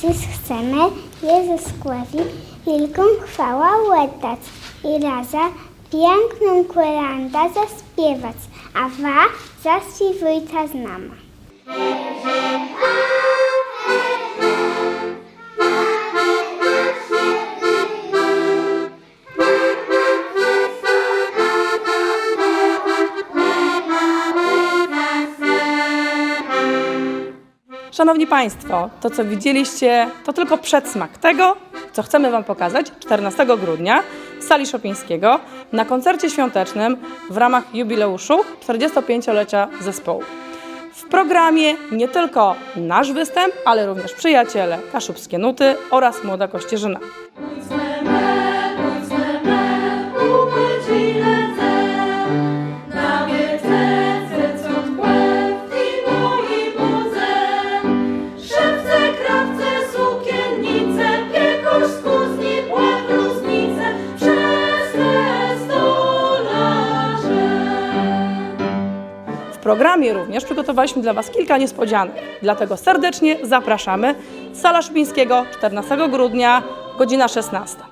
Dziś chcemy Jezuskowi wielką chwałę oddać i razem piękną kolandę zaśpiewać, a wy zaśpiewujcie z nami. Szanowni Państwo, to co widzieliście, to tylko przedsmak tego, co chcemy Wam pokazać 14 grudnia w sali Szopińskiego na koncercie świątecznym w ramach jubileuszu 45-lecia zespołu. W programie nie tylko nasz występ, ale również przyjaciele Kaszubskie Nuty oraz Młoda Kościerzyna. Programie również przygotowaliśmy dla Was kilka niespodzianek, dlatego serdecznie zapraszamy. Sala Szopińskiego 14 grudnia, godzina 16.